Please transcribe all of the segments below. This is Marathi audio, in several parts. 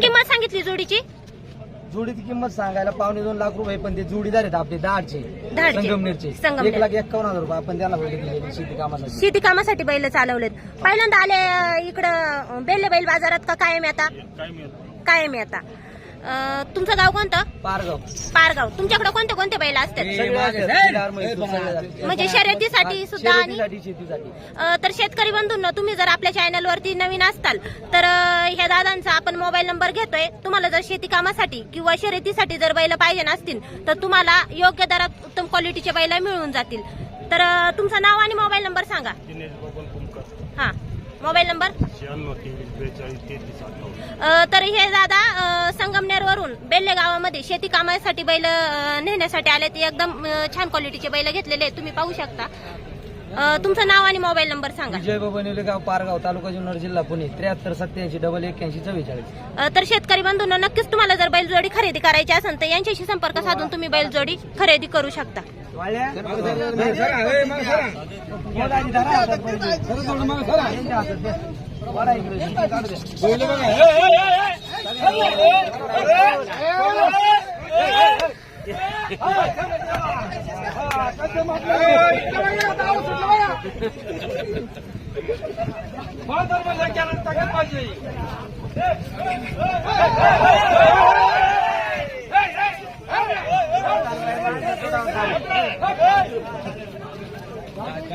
किंमत सांगितली जोडीची? जोडीची किंमत सांगायला पावणे दोन लाख रुपये पण ते जोडीदार आहेत आपले दहाचे दहाचे. संगमनेरचे. संगमनेर. एक लाख एक्कावन्न हजार रुपये आपण त्याला बैल दिलेले शेती कामासाठी. शेती कामासाठी बैल चालवलेत. पहिल्यांदा आले अं, इकडं अं, बेल्ले बैल बाजारात का कायम आता? कायम आता. अं, तुमचं गाव कोणतं? पारगाव. पारगाव. तुमच्याकडे कोणते कोणते बैल असतात? म्हैसूर, सगळे. म्हणजे शर्यतीसाठी सुद्धा आणि शर्यतीसाठी शेतीसाठी. अ, तर शेतकरी बंधूंनो तुम्ही जर आपल्या चॅनलवरती नवीन असताल तर अ, ह्या दादांचा आपण मोबाईल नंबर घेतोय. तुम्हाला जर शेती कामासाठी किंवा शर्यतीसाठी जर बैल पाहिजे नसतील तर तुम्हाला योग्य दरात उत्तम क्वालिटीचे बैल मिळून जातील. तर अ, तुमचं नाव आणि मोबाईल नंबर सांगा. दिनेश बबन कुमकर. हा. Mobile number? शहाण्णव तेवीस बेचाळीस तेहतीस अठ्ठावन्न अ, तर हे दादा संगमनेरवरून बेल्ले गावामध्ये शेती कामासाठी बैल अ, नेण्यासाठी आले ते एकदम अ, छान क्वालिटीचे बैल घेतलेले आहेत. तुम्ही पाहू शकता. अ, तुमचं नाव आणि मोबाईल नंबर सांगा. विजय बबनवले गाव पारगाव तालुका जुन्नर जिल्हा पुणे त्र्याहत्तर सत्याऐंशी डबल एक्क्याऐंशी चव्वेचाळीस. अ, तर शेतकरी बंधूंना नक्कीच तुम्हाला जर बैलजोडी खरेदी करायची असेल तर यांच्याशी संपर्क साधून तुम्ही बैलजोडी खरेदी करू शकता. पाहिजे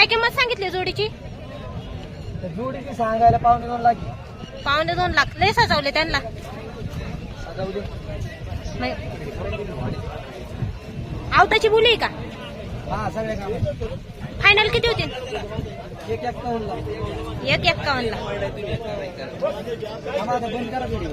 काय किंमत सांगितली जोडीची? जोडीची सांगायला पावणे दोन लाख. आहे. पावणे दोन लाख. लय सजवले त्यांना. मग- आवताची बोली का? हा सगळे काम फायनल किती होतील एक एक्कावन्न लाख एक एक्कावन्न ला आम्हाला बंद करा video.